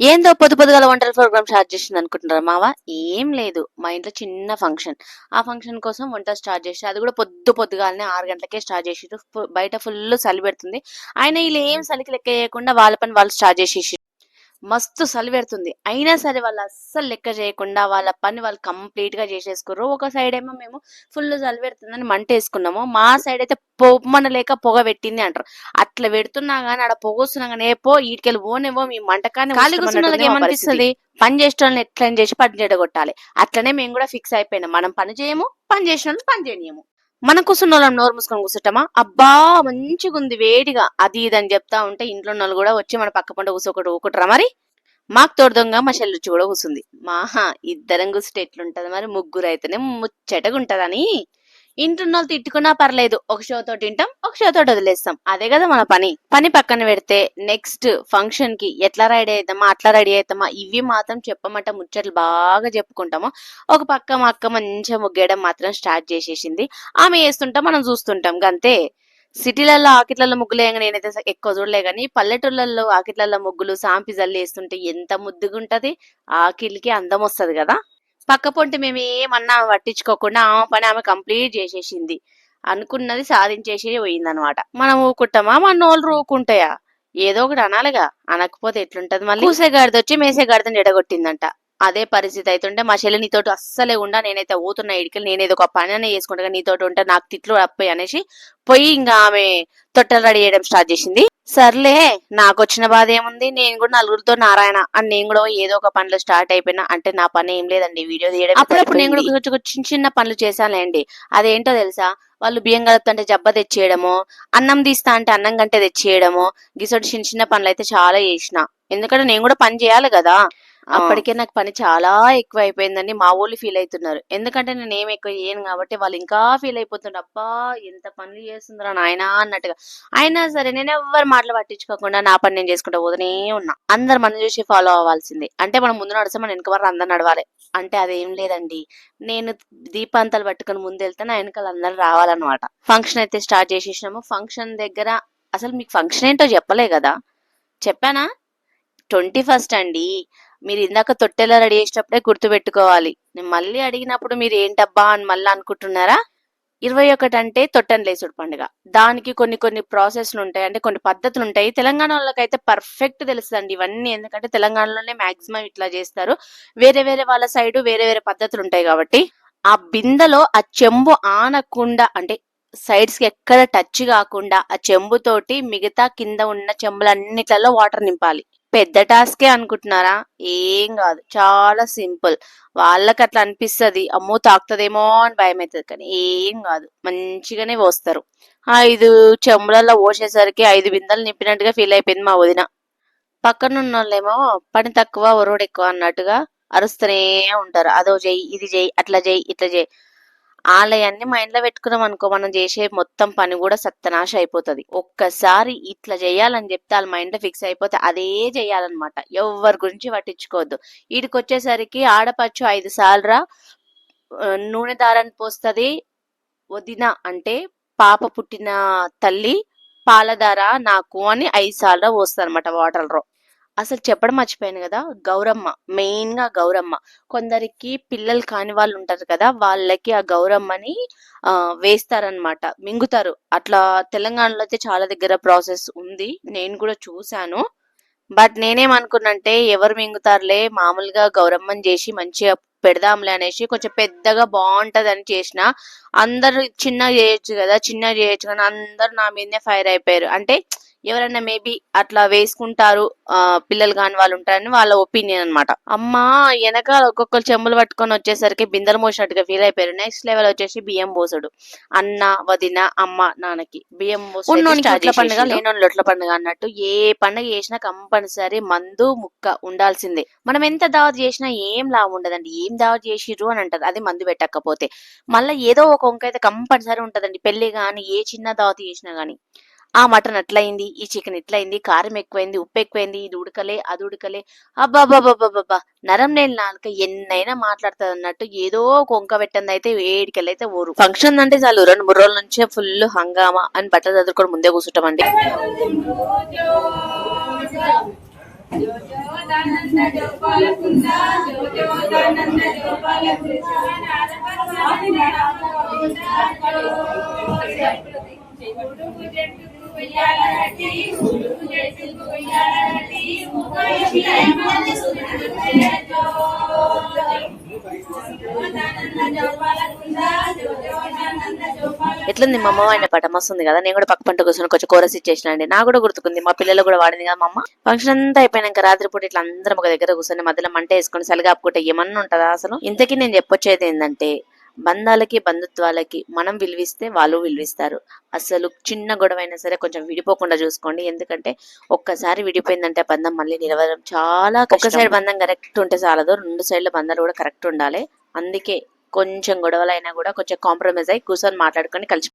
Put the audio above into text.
ఏందో పొద్దు పొద్దుగాల వంటల ప్రోగ్రామ్ స్టార్ట్ చేసింది అనుకుంటున్నారు మావా? ఏం లేదు. మా ఇంట్లో చిన్న ఫంక్షన్. ఆ ఫంక్షన్ కోసం వంట స్టార్ట్ చేసి అది కూడా పొద్దు పొద్దుగాలనే ఆరు గంటలకే స్టార్ట్ చేసి బయట ఫుల్ చలి పెడుతుంది. ఆయన వీళ్ళు ఏం చలికి లెక్క చేయకుండా వాళ్ళ పని వాళ్ళు స్టార్ట్ చేసేసి మస్తు చలి పెడుతుంది అయినా సరే వాళ్ళు అస్సలు లెక్క చేయకుండా వాళ్ళ పని వాళ్ళు కంప్లీట్గా చేసేసుకుర్రు. ఒక సైడ్ ఏమో మేము ఫుల్ చలి పెడుతుందని మంట వేసుకున్నాము మా సైడ్ అయితే పొమ్మన లేక పొగ పెట్టింది అంటారు. అట్లా పెడుతున్నా గానీ ఆడ పొగ వస్తున్నా గానీ ఏ పో ఈటికెళ్ళి పోనేవో మీ మంటకాన్ని ఖాళీ కూర్చున్న వాళ్ళకి ఏమనిపిస్తుంది? పని చేసిన వాళ్ళని ఎట్లా చేసి పని చెడగొట్టాలి అట్లనే మేము కూడా ఫిక్స్ అయిపోయినాం. మనం పని చేయము పని చేసిన వాళ్ళని పని చేయనియము. మన కూర్చున్న వాళ్ళం నోరు మూసుకొని కూర్చుంటామా? అబ్బా మంచిగా ఉంది వేడిగా. అది ఇది అని చెప్తా ఉంటే ఇంట్లో ఉన్న వాళ్ళు కూడా వచ్చి మన పక్క పంట కూర్చోకటి ఊకుంటారా మరి? మాకు తోడుదొంగ మా చెల్లుచ్చి కూడా కూర్చుంది. మాహా ఇద్దరం కూర్చుంటే ఎట్లుంటది మరి? ముగ్గురు అయితేనే ముచ్చటగా ఉంటదని. ఇంటున్న తిట్టుకున్నా పర్లేదు. ఒక షో తోటి తింటాం ఒక షో తోటి వదిలేస్తాం. అదే కదా మన పని. పని పక్కన పెడితే నెక్స్ట్ ఫంక్షన్కి ఎట్లా రెడీ అవుతామా అట్లా రెడీ అవుతామా ఇవి మాత్రం చెప్పమంట ముచ్చట్లు బాగా చెప్పుకుంటాము. ఒక పక్క మా అక్క మంచిగా ముగ్గేయడం మాత్రం స్టార్ట్ చేసేసింది. ఆమె వేస్తుంటాం మనం చూస్తుంటాం గంతే. సిటీలలో ఆకిట్లలో ముగ్గులు నేనైతే ఎక్కువ చూడలే కానీ పల్లెటూళ్ళల్లో ఆకిట్లలో ముగ్గులు సాంపి జల్లి వేస్తుంటే ఎంత ముద్దుగా ఉంటది ఆకిలికి అందం వస్తది కదా. పక్క పొంటి మేము ఏమన్నా పట్టించుకోకుండా ఆమె పని ఆమె కంప్లీట్ చేసేసింది. అనుకున్నది సాధించేసి పోయిందనమాట. మనం ఊకుంటామా మన నోళ్ళు ఊకుంటాయా ఏదో ఒకటి అనాలిగా. అనకపోతే ఎట్లుంటది మళ్ళీ? మూసే గాడిద వచ్చి మేసే గాడిదని ఎడగొట్టిందంట. అదే పరిస్థితి అయితే మా చెల్లి నీతోటి అస్సలే ఉండా నేనైతే ఊతున్నా ఇడికి నేనేదో ఒక పని అనే చేసుకుంటా నీతోటి ఉంటే నాకు తిట్లు అప్పాయి అనేసి పోయి ఇంకా ఆమె తొట్టలు రెడీ చేయడం స్టార్ట్ చేసింది. సర్లే నాకు వచ్చిన బాధ ఏముంది నేను కూడా నలుగురితో నారాయణ అని నేను కూడా ఏదో ఒక పనిలో స్టార్ట్ అయిపోయినా. అంటే నా పని ఏం లేదండి వీడియో తీయడం అప్పుడప్పుడు నేను కూడా చిన్న చిన్న పనులు చేశానులేండి అదేంటో తెలుసా? వాళ్ళు బియ్యం కలుపుతుంటే జబ్బ తెచ్చేయడము అన్నం తీస్తా అంటే అన్నం గంటే తెచ్చేయడము గిసోటి చిన్న చిన్న పనులు అయితే చాలా చేసిన. ఎందుకంటే నేను కూడా పని చేయాలి కదా. అప్పటికే నాకు పని చాలా ఎక్కువ అయిపోయిందని మా ఊళ్ళు ఫీల్ అవుతున్నారు ఎందుకంటే నేను ఏం ఎక్కువ చేయను కాబట్టి వాళ్ళు ఇంకా ఫీల్ అయిపోతున్నారు అబ్బా ఎంత పనులు చేస్తుందిరా నాయనా అన్నట్టుగా. అయినా సరే నేను ఎవ్వరు మాటలు పట్టించుకోకుండా నా పని నేను చేసుకుంటూ పోతూనే ఉన్నా. అందరు మనం చూసి ఫాలో అవ్వాల్సిందే. అంటే మనం ముందు నడిస్తే మన వెనక వారు అందరు నడవాలి. అంటే అదేం లేదండి. నేను దీపాంతాలు పట్టుకొని ముందు వెళ్తే నా వెనకాల అందరు రావాలన్నమాట. ఫంక్షన్ అయితే స్టార్ట్ చేసేసినాము. ఫంక్షన్ దగ్గర అసలు మీకు ఫంక్షన్ ఏంటో చెప్పలే కదా. చెప్పానా? ట్వంటీ ఫస్ట్ అండి. మీరు ఇందాక తొట్టెలా రెడీ చేసేటప్పుడే గుర్తు పెట్టుకోవాలి నేను మళ్ళీ అడిగినప్పుడు మీరు ఏంటబ్బా అని మళ్ళీ అనుకుంటున్నారా? ఇరవై ఒకటి అంటే తొట్టెను లేసుడు పండుగ. దానికి కొన్ని కొన్ని ప్రాసెస్లు ఉంటాయి. అంటే కొన్ని పద్ధతులు ఉంటాయి. తెలంగాణ వాళ్ళకైతే పర్ఫెక్ట్ తెలుస్తుందండి ఇవన్నీ. ఎందుకంటే తెలంగాణలోనే మాక్సిమం ఇట్లా చేస్తారు. వేరే వేరే వాళ్ళ సైడ్ వేరే వేరే పద్ధతులు ఉంటాయి కాబట్టి. ఆ బిందెలో ఆ చెంబు ఆనకుండా అంటే సైడ్స్కి ఎక్కడ టచ్ కాకుండా ఆ చెంబుతోటి మిగతా కింద ఉన్న చెంబులన్నిట్లలో వాటర్ నింపాలి. పెద్ద టాస్కే అనుకుంటున్నారా? ఏం కాదు. చాలా సింపుల్. వాళ్ళకి అట్లా అనిపిస్తది. అమ్మో తాకుతుందేమో అని భయం అవుతుంది కానీ ఏం కాదు. మంచిగానే పోస్తారు. ఐదు చెంబులలో పోసేసరికి ఐదు బిందెలు నింపినట్టుగా ఫీల్ అయిపోయింది మా వదిన. పక్కన ఉన్న వాళ్ళేమో పని తక్కువ ఒరుడు ఎక్కువ అన్నట్టుగా అరుస్తూనే ఉంటారు. అదో చెయ్యి ఇది చెయ్యి అట్లా చెయ్యి ఇట్లా చెయ్యి ఆలయాన్ని మైండ్లో పెట్టుకున్నాం అనుకో మనం చేసే మొత్తం పని కూడా సత్యనాశ అయిపోతుంది. ఒక్కసారి ఇట్లా చేయాలని చెప్తే వాళ్ళ మైండ్ ఫిక్స్ అయిపోతే అదే చేయాలన్నమాట. ఎవరి గురించి పట్టించుకోవద్దు. వీడికి వచ్చేసరికి ఆడపచ్చు ఐదు సార్లు నూనె దారాన్ని పోస్తది వదిన అంటే పాప పుట్టిన తల్లి పాలధార నాకు అని ఐదు సార్లు పోస్తుంది అనమాట వాటర్లో. అసలు చెప్పడం మర్చిపోయాను కదా! గౌరమ్మ మెయిన్గా గౌరమ్మ. కొందరికి పిల్లలు కాని వాళ్ళు ఉంటారు కదా! వాళ్ళకి ఆ గౌరమ్మని ఆ వేస్తారనమాట మింగుతారు. అట్లా తెలంగాణలో అయితే చాలా దగ్గర ప్రాసెస్ ఉంది. నేను కూడా చూశాను. బట్ నేనేమనుకున్నంటే ఎవరు మింగుతారులే మామూలుగా గౌరమ్మని చేసి మంచిగా పెడదాంలే అనేసి కొంచెం పెద్దగా బాగుంటది అని చేసిన అందరు చిన్నగా చేయొచ్చు కదా! చిన్నగా చేయొచ్చు కానీ అందరు నా మీదనే ఫైర్ అయిపోయారు. అంటే ఎవరైనా మేబీ అట్లా వేసుకుంటారు ఆ పిల్లలు కాని వాళ్ళు ఉంటారని వాళ్ళ ఒపీనియన్ అన్నమాట. అమ్మా వెనకాల ఒక్కొక్కరు చెంబులు పట్టుకొని వచ్చేసరికి బిందెలు మోసినట్టుగా ఫీల్ అయిపోయారు. నెక్స్ట్ లెవెల్ వచ్చేసి బియ్యం పోసుడు. అన్న వదిన అమ్మ నాన్నకి. బియ్యం లొట్ల పండుగ లేనోని లొట్ల పండుగ అన్నట్టు ఏ పండుగ చేసినా కంపల్సరీ మందు ముక్క ఉండాల్సిందే. మనం ఎంత దావత్ చేసినా ఏం లాభం ఉండదండి. ఏం దావత్ చేసిర్రు అని అంటది. అది మందు పెట్టకపోతే. మళ్ళీ ఏదో ఒక వంక అయితే కంపల్సరీ ఉంటదండి. పెళ్ళి గాని ఏ చిన్న దావత్ చేసినా గానీ. ఆ మటన్ అట్లయింది ఈ చికెన్ ఇట్లయింది కారం ఎక్కువైంది ఉప్పు ఎక్కువైంది ఇది ఉడకలే అది ఉడకలే అబ్బాబాబాబాబా నరం నేను నాలుక ఎన్నైనా మాట్లాడుతుంది అన్నట్టు ఏదో కొంక పెట్టంది అయితే ఏడికెళ్ళైతే ఊరు ఫంక్షన్ అంటే చాలు రెండు మూడు రోజుల నుంచే ఫుల్ హంగామా అని బట్టలు చదువుకొని ముందే కూర్చుంటామండి ఎట్లుంది మా అమ్మ వాడిన పాట? మస్తు ఉంది కదా. నేను కూడా పక్క పంట కూర్చొని కొంచెం కోరస్ ఇచ్చేసిన అండి. నాకు కూడా గుర్తుకుంది. మా పిల్లలు కూడా వాడింది కదా మా అమ్మ. ఫంక్షన్ అంతా అయిపోయినాక రాత్రిపూట ఇట్లా అందరం ఒక దగ్గర కూర్చొని మధ్యలో మంట వేసుకొని సలిగాపుకుంటే ఏమన్నా ఉంటుందా అసలు? ఇంతకీ నేను చెప్పొచ్చేది ఏంటంటే బంధాలకి బంధుత్వాలకి మనం విలువిస్తే వాళ్ళు విలువిస్తారు. అసలు చిన్న గొడవ అయినా సరే కొంచెం విడిపోకుండా చూసుకోండి. ఎందుకంటే ఒక్కసారి విడిపోయిందంటే బంధం మళ్ళీ నిలవడం చాలా ఒక్క సైడ్ బంధం కరెక్ట్ ఉంటే చాలదు. రెండు సైడ్ల బంధాలు కూడా కరెక్ట్ ఉండాలి. అందుకే కొంచెం గొడవలైనా కూడా కొంచెం కాంప్రమైజ్ అయ్యి కూర్చొని మాట్లాడుకొని కలిసి